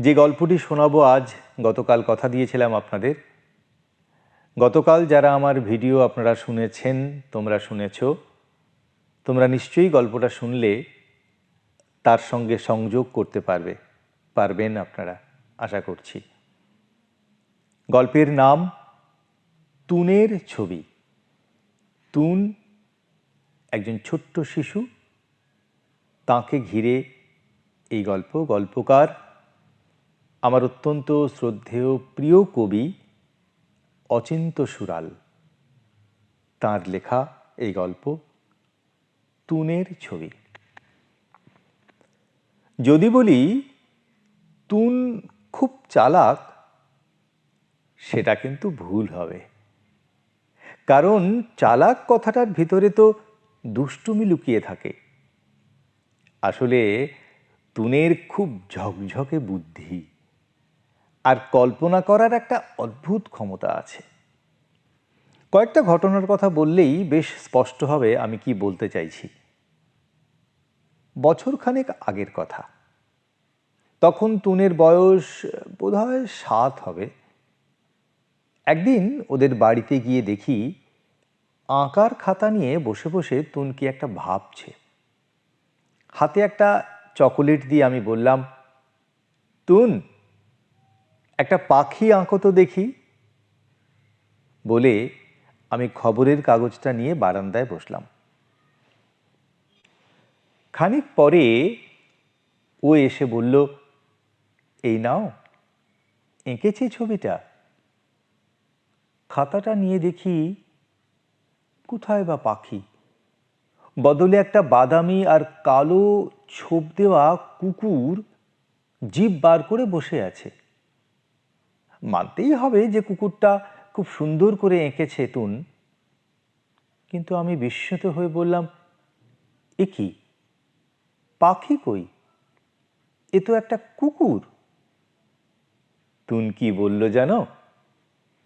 যে গল্পটি শোনাবো আজ, গতকাল কথা দিয়েছিলাম আপনাদের। গতকাল যারা আমার ভিডিও আপনারা শুনেছেন, তোমরা শুনেছ, তোমরা নিশ্চয়ই গল্পটা শুনলে তার সঙ্গে সংযোগ করতে পারবে, পারবেন আপনারা, আশা করছি। গল্পের নাম তুনের ছবি। তুন একজন ছোট্ট শিশু, তাকে ঘিরে এই গল্প, গল্পকার আমার অত্যন্ত শ্রদ্ধেয় প্রিয় কবি অচিন্ত সুরাল। তার লেখা এই গল্প, তুনের ছবি। যদি বলি, তুন খুব চালাক, সেটা কিন্তু ভুল হবে। কারণ চালাক কথাটার ভিতরে তো দুষ্টুমি লুকিয়ে থাকে। আসলে তুনের খুব ঝকঝকে বুদ্ধি। আর কল্পনা করার একটা অদ্ভুত ক্ষমতা আছে। কয়েকটা ঘটনার কথা বললেই বেশ স্পষ্ট হবে আমি কি বলতে চাইছি। বছরখানেক আগের কথা। তখন তুনের বয়স, বোধহয় সাত হবে। একদিন ওদের বাড়িতে গিয়ে দেখি আঁকার খাতা নিয়ে বসে বসে তুন কি একটা ভাবছে। হাতে একটা চকোলেট দিয়ে আমি বললাম তুন একটা পাখি আঁকো তো দেখি। বলে আমি খবরের কাগজটা নিয়ে বারান্দায় বসলাম। খানিক পরে ও এসে বলল, এই নাও, এঁকেছি ছবিটা। খাতাটা নিয়ে দেখি, কোথায় বা পাখি? বদলে একটা বাদামি আর কালো ছোপ দেওয়া কুকুর জিভ বার করে বসে আছে। মানতেই হবে যে কুকুরটা খুব সুন্দর করে এঁকেছে তুন। কিন্তু আমি বিস্মিত হয়ে বললাম, এ কি? পাখি কই? এ তো একটা কুকুর। তুন কি বলল জানো?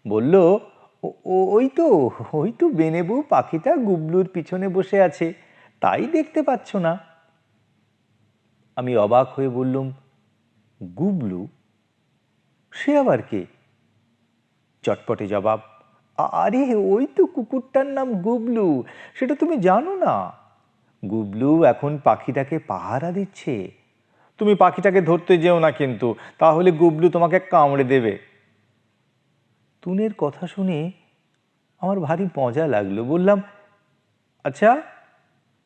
বলল, "ও- ও- ওই তো ওই তো বেনেবু পাখিটা গুবলুর পিছনে বসে আছে, তাই দেখতে পাচ্ছ না। আমি অবাক হয়ে বললুম, গুবলু? সে আবার কে? চটপটে জবাব, আরে, ওই তো কুকুরটার নাম গুবলু, সেটা তুমি জানো না? গুবলু এখন পাখিটাকে পাহারা দিচ্ছে। তুমি পাখিটাকে ধরতে যেও না কিন্তু, তাহলে গুবলু তোমাকে কামড়ে দেবে। তুনের কথা শুনে আমার ভারী মজা লাগল, বললাম আচ্ছা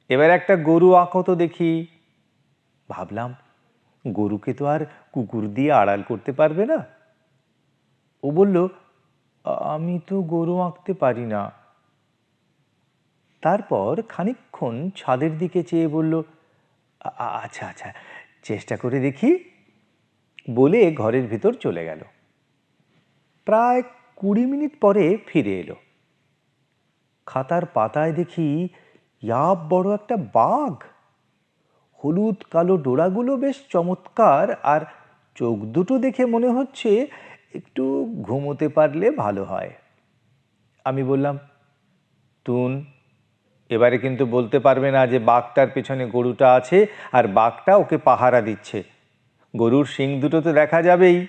এবার একটা গরু আঁকো তো দেখি। ভাবলাম, গরুকে তো আর কুকুর দিয়ে আড়াল করতে পারবে না? ও বলল "আ- আমি তো গরু আঁকতে পারি না। তারপর খানিকক্ষণ ছাদের দিকে চেয়ে বলল, "আ- আ- আচ্ছা আচ্ছা চেষ্টা করে দেখি। বলে ঘরের ভিতর চলে গেল। প্রায় কুড়ি মিনিট পরে ফিরে এলো। খাতার পাতায় দেখি, ইয়াব বড় একটা বাঘ। হলুদ কালো ডোরাগুলো বেশ চমৎকার, আর চোখ দুটো দেখে মনে হচ্ছে একটু ঘুমোতে পারলে ভালো হয়। আমি বললাম, তুন, এবারে কিন্তু বলতে পারবে না যে বাঘটার পেছনে গরুটা আছে আর বাঘটা ওকে পাহারা দিচ্ছে। গরুর শিং দুটো তো দেখা যাবেই।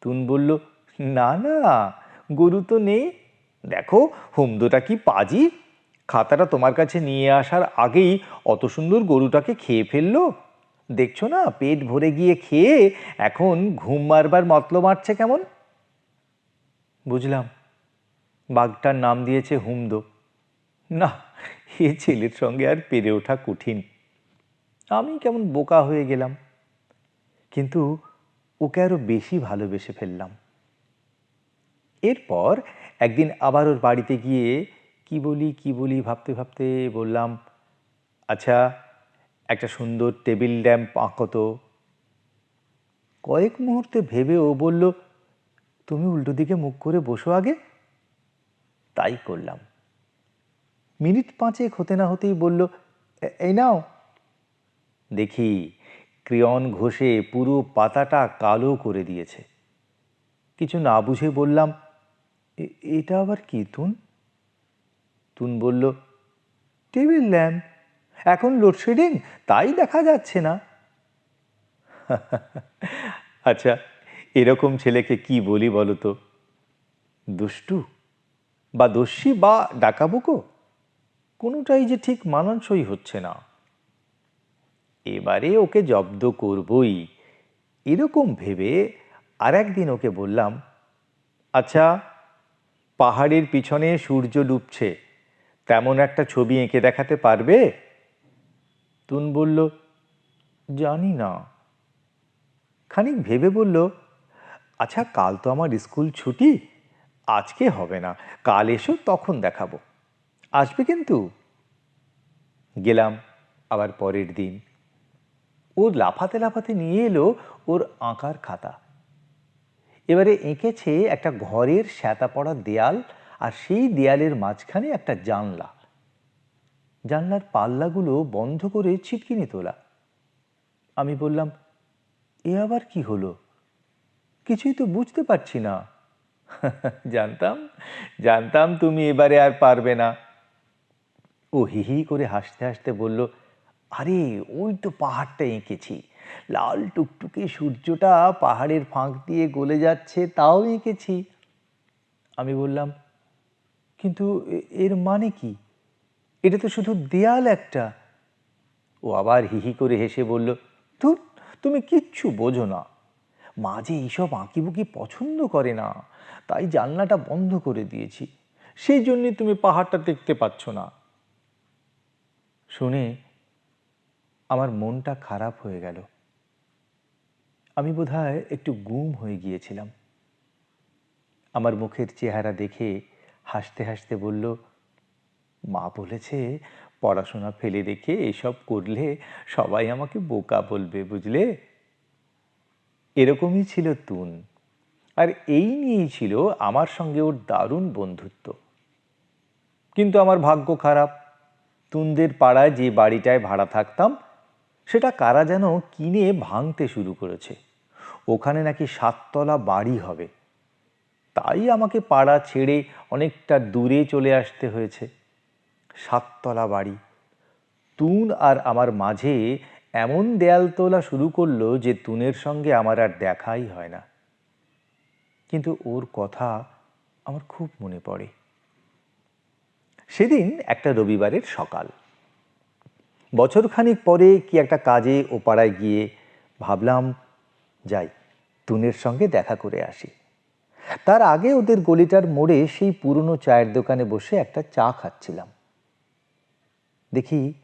তুন বলল, না না, গরু তো নেই। দেখো, হুমদোটা কি পাজি? খাতাটা তোমার কাছে নিয়ে আসার আগেই অত সুন্দর গরুটাকে খেয়ে ফেলল। দেখছ না, পেট ভরে গিয়ে খেয়ে এখন ঘুম মারবার মতলব মারছে কেমন? বুঝলাম। বাঘটার নাম দিয়েছে হুমদো। না, এ ছেলের সঙ্গে আর পেরে ওঠা কঠিন। আমি কেমন বোকা হয়ে গেলাম। কিন্তু ওকে আরও বেশি ভালোবেসে ফেললাম। এরপর একদিন আবার ওর বাড়িতে গিয়ে কি বলি কি বলি ভাবতে ভাবতে বললাম আচ্ছা একটা সুন্দর টেবিল ল্যাম্প আঁকো তো কয়েক মুহূর্তে ভেবে ও বলল, তুমি উল্টো দিকে মুখ করে বসো আগে। তাই করলাম। মিনিট পাঁচেক হতে না হতেই বলল, "এ- এই নাও। দেখি ক্রিয়ন ঘষে পুরো পাতাটা কালো করে দিয়েছে। কিছু না বুঝে বললাম এটা আবার কি, তুন? তুন বলল, টেবিল ল্যাম্প। এখন লোডশেডিং তাই দেখা যাচ্ছে না। আচ্ছা এরকম ছেলেকে কি বলি বলো তো? দুষ্টু বা দস্যি বা ডাকাবুকো? কোনোটাই যে ঠিক মানানসই হচ্ছে না। এবারে ওকে জব্দ করবই। এরকম ভেবে আর একদিন ওকে বললাম আচ্ছা পাহাড়ের পিছনে সূর্য ডুবছে, তেমন একটা ছবি এঁকে দেখাতে পারবে? তুন বলল, জানি না। খানিক ভেবে বলল আচ্ছা কাল তো আমার স্কুল ছুটি, আজকে হবে না, কাল এসো তখন দেখাবো। আসবে কিন্তু? গেলাম, আবার পরের দিন। ও লাফাতে লাফাতে নিয়ে এলো ওর আঁকার খাতা। এবারে এঁকেছে একটা ঘরের শ্যাতা পড়া দেয়াল আর সেই দেয়ালের মাঝখানে একটা জানলা। জানলার পাল্লাগুলো বন্ধ করে ছিটকিনি তোলা আমি বললাম, এ আবার কি হলো? কিছুই তো বুঝতে পারছি না। জানতাম জানতাম তুমি এবারে আর পারবে না। ও হি হি করে হাসতে হাসতে বলল, আরে, ওই তো পাহাড়টা এঁকেছি। লাল টুকটুকে সূর্যটা পাহাড়ের ফাঁক দিয়ে গলে যাচ্ছে, তাও এঁকেছি। আমি বললাম, কিন্তু এর মানে কি? এটা তো শুধু দেয়াল একটা। ও আবার হিহি করে হেসে বলল, ধুর, তুমি কিচ্ছু বোঝো না। মাঝে এইসব আঁকিবুকি পছন্দ করে না। তাই জানলাটা বন্ধ করে দিয়েছি। সেই জন্যে তুমি পাহাড়টা দেখতে পাচ্ছ না। শুনে আমার মনটা খারাপ হয়ে গেল। আমি বোধহয় একটু গুম হয়ে গিয়েছিলাম। আমার মুখের চেহারা দেখে হাসতে হাসতে বলল মা বলেছে, পড়াশোনা ফেলে রেখে এসব করলে সবাই আমাকে বোকা বলবে, বুঝলে? এরকমই ছিল তুন। আর এই নিয়েই ছিল আমার সঙ্গে ওর দারুণ বন্ধুত্ব। কিন্তু আমার ভাগ্য খারাপ। তুনদের পাড়ায় যে বাড়িটায় ভাড়া থাকতাম, সেটা কারা যেন কিনে ভাঙতে শুরু করেছে। ওখানে নাকি সাততলা বাড়ি হবে। তাই আমাকে পাড়া ছেড়ে অনেকটা দূরে চলে আসতে হয়েছে। সাততলা বাড়ি। তুন আর আমার মাঝে এমন দেয়াল তোলা শুরু করল যে তুনের সঙ্গে আমার আর দেখাই হয় না। কিন্তু ওর কথা আমার খুব মনে পড়ে। সেদিন একটা রবিবারের সকাল। বছরখানিক পরে কি একটা কাজে ও পাড়ায় গিয়ে ভাবলাম, যাই, তুনের সঙ্গে দেখা করে আসি। তার আগে ওদের গলিটার মোড়ে সেই পুরনো চায়ের দোকানে বসে একটা চা খাচ্ছিলাম। দেখি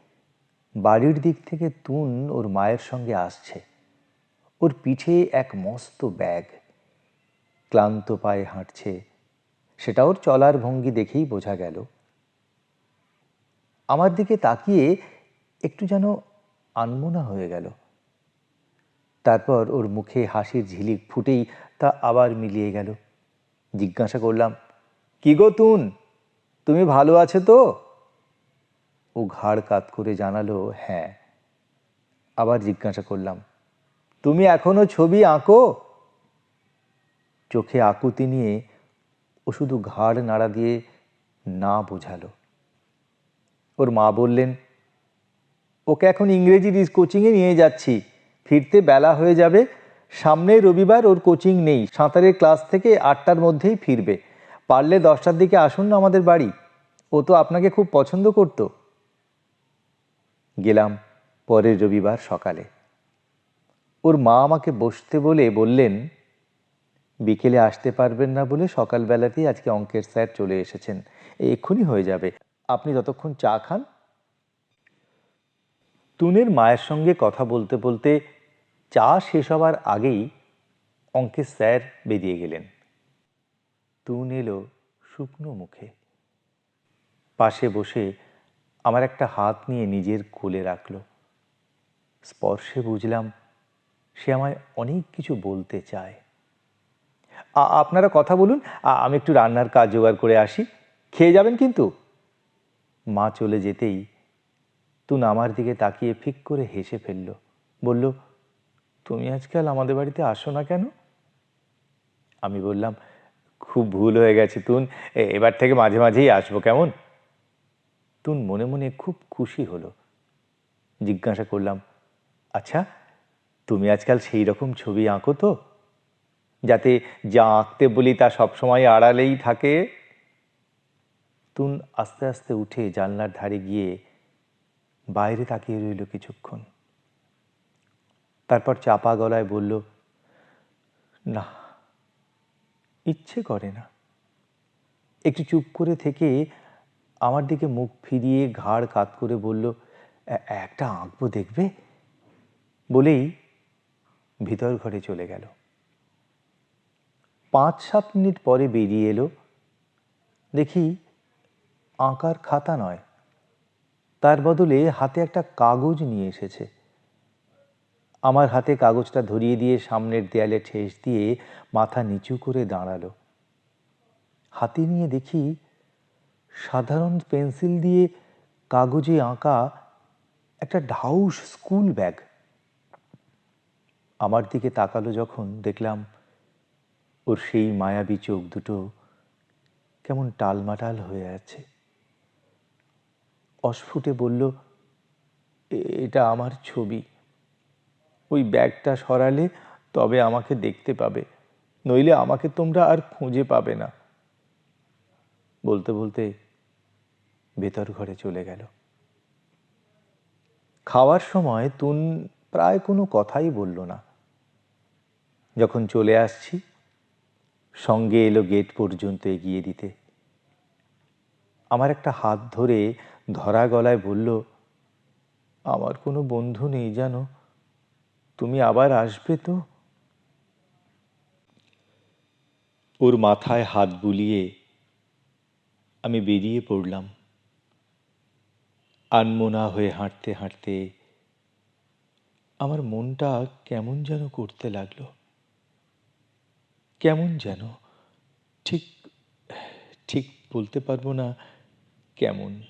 বাড়ির দিক থেকে তুন ওর মায়ের সঙ্গে আসছে। ওর পিঠে এক মস্ত ব্যাগ। ক্লান্ত পায়ে হাঁটছে। সেটা ওর চলার ভঙ্গি দেখেই বোঝা গেল। আমার দিকে তাকিয়ে একটু যেন আনমোনা হয়ে গেল। তারপর ওর মুখে হাসির ঝিলিক ফুটেই তা আবার মিলিয়ে গেল। জিজ্ঞাসা করলাম, কি গো তুন? তুমি ভালো আছে তো? ও ঘাড় কাত করে জানালো হ্যাঁ। আবার জিজ্ঞাসা করলাম, তুমি এখনও ছবি আঁকো? চোখে আকুতি নিয়ে ও শুধু ঘাড় নাড়া দিয়ে না বোঝালো। ওর মা বললেন, ওকে এখন ইংরেজি কোচিংয়ে নিয়ে যাচ্ছি। ফিরতে বেলা হয়ে যাবে। সামনে রবিবার ওর কোচিং নেই। সাঁতারের ক্লাস থেকে আটটার মধ্যেই ফিরবে। পারলে দশটার দিকে আসুন না আমাদের বাড়ি। ও তো আপনাকে খুব পছন্দ করত। গেলাম পরের রবিবার সকালে। ওর মা আমাকে বসতে বলে বললেন, বিকেলে আসতে পারবেন না বলে সকালবেলাতেই আজকে অঙ্কের স্যার চলে এসেছেন। এক্ষুনি হয়ে যাবে। আপনি ততক্ষণ চা খান। তুনের মায়ের সঙ্গে কথা বলতে বলতে চা শেষ হবার আগেই অঙ্কের স্যার বেরিয়ে গেলেন। তুন এলো শুকনো মুখে। পাশে বসে আমার একটা হাত নিয়ে নিজের কোলে রাখল। স্পর্শে বুঝলাম, সে আমায় অনেক কিছু বলতে চায়। আপনারা কথা বলুন আমি একটু রান্নার কাজ জোগাড় করে আসি। খেয়ে যাবেন কিন্তু। মা চলে যেতেই তুন আমার দিকে তাকিয়ে ফিক করে হেসে ফেলল। বলল, তুমি আজকাল আমাদের বাড়িতে আসো না কেন? আমি বললাম, খুব ভুল হয়ে গেছে তুন এবার থেকে মাঝে মাঝেই আসব, কেমন? তুন মনে মনে খুব খুশি হলো। জিজ্ঞাসা করলাম আচ্ছা তুমি আজকাল সেই রকম ছবি আঁকো তো? যাতে যা আঁকতে বলি তা সবসময় আড়ালেই থাকে? তুন আস্তে আস্তে উঠে জানলার ধারে গিয়ে বাইরে তাকিয়ে রইল কিছুক্ষণ। তারপর চাপা গলায় বলল, না, ইচ্ছে করে না। একটু চুপ করে থেকে আমার দিকে মুখ ফিরিয়ে ঘাড় কাত করে বলল একটা আঁকবো দেখবে? বলেই ভিতর ঘরে চলে গেল। পাঁচ সাত মিনিট পরে বেরিয়ে এলো। দেখি আঁকার খাতা নয়, তার বদলে হাতে একটা কাগজ নিয়ে এসেছে। আমার হাতে কাগজটা ধরিয়ে দিয়ে সামনের দেয়ালে ঠেস দিয়ে মাথা নিচু করে দাঁড়াল। হাতে নিয়ে দেখি সাধারণ পেন্সিল দিয়ে কাগজে আঁকা একটা ঢাউস স্কুল ব্যাগ। আমার দিকে তাকালো যখন দেখলাম ওর সেই মায়াবী চোখ দুটো কেমন টালমাটাল হয়ে আছে। অস্ফুটে বলল, "এ- এটা আমার ছবি। ওই ব্যাগটা সরালে তবে আমাকে দেখতে পাবে, নইলে আমাকে তোমরা আর খুঁজে পাবে না। বলতে বলতে ভেতর ঘরে চলে গেল। খাওয়ার সময় তুন প্রায় কোনো কথাই বলল না। যখন চলে আসছি, সঙ্গে এলো গেট পর্যন্ত এগিয়ে দিতে। আমার একটা হাত ধরে ধরা গলায় বলল, আমার কোনো বন্ধু নেই জানো, তুমি আবার আসবে তো? ওর মাথায় হাত বুলিয়ে আমি বেরিয়ে পড়লাম। আনমোনা হয়ে হাঁটতে হাঁটতে আমার মনটা কেমন যেন করতে লাগল। কেমন যেন ঠিক ঠিক বলতে পারব না কেমন।